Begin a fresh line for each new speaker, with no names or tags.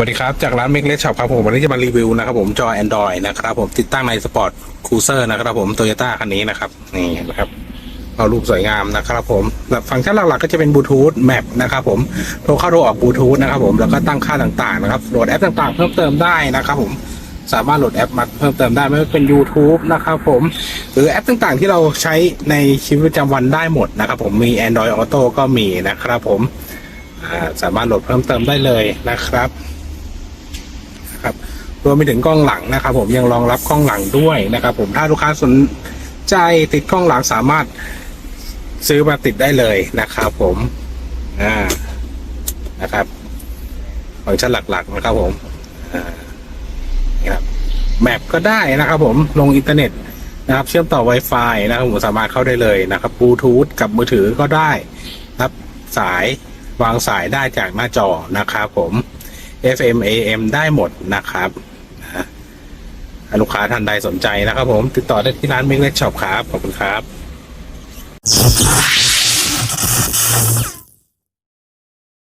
สวัสดีครับ จากร้าน Make Let Shop ครับผม วันนี้จะมารีวิวนะครับผมจอ Android นะครับผมติดตั้งใน Sport Cruiser นะครับผม Toyota คันนี้นะครับ นี่เห็นไหมครับ เอารูปสวยงามนะครับผมแล้วฟังก์ชันหลักๆก็จะเป็นบลูทูธแมปนะครับผมโทรเข้าโทรออกบลูทูธนะครับผมแล้วก็ตั้งค่าต่างๆนะครับโหลดแอปต่างๆ เพิ่มเติมได้นะครับผมสามารถโหลดแอปมาเพิ่มเติมได้ไม่ว่าเป็น YouTube นะครับผม หรือแอปต่างๆที่เราใช้ในชีวิตประจำวันได้หมดนะครับผมมี Android Auto ก็มีนะครับผมสามารถโหลดเพิ่มเติมได้เลยนะครับ ครับรวมไปถึงกล้องหลังนะครับ ผมยังรองรับกล้องหลังด้วยนะครับ ผมถ้าลูกค้าสนใจติดกล้องหลังสามารถซื้อมาติดได้เลยนะครับผมอ่านะครับฟังก์ชันหลักๆนะครับผมอ่านี่ครับแมปก็ได้นะครับผมลงอินเทอร์เน็ตนะครับ เชื่อมต่อ Wi-Fi นะครับผมสามารถเข้าได้เลยนะครับบลูทูธกับมือถือก็ได้รับสายวางสายได้จากหน้าจอนะครับผม FM AM ได้หมดนะครับนะถ้าลูกค้าท่านใดสนใจนะครับผมติดต่อได้ที่ร้านเมกเล็กช็อปครับ ขอบคุณครับ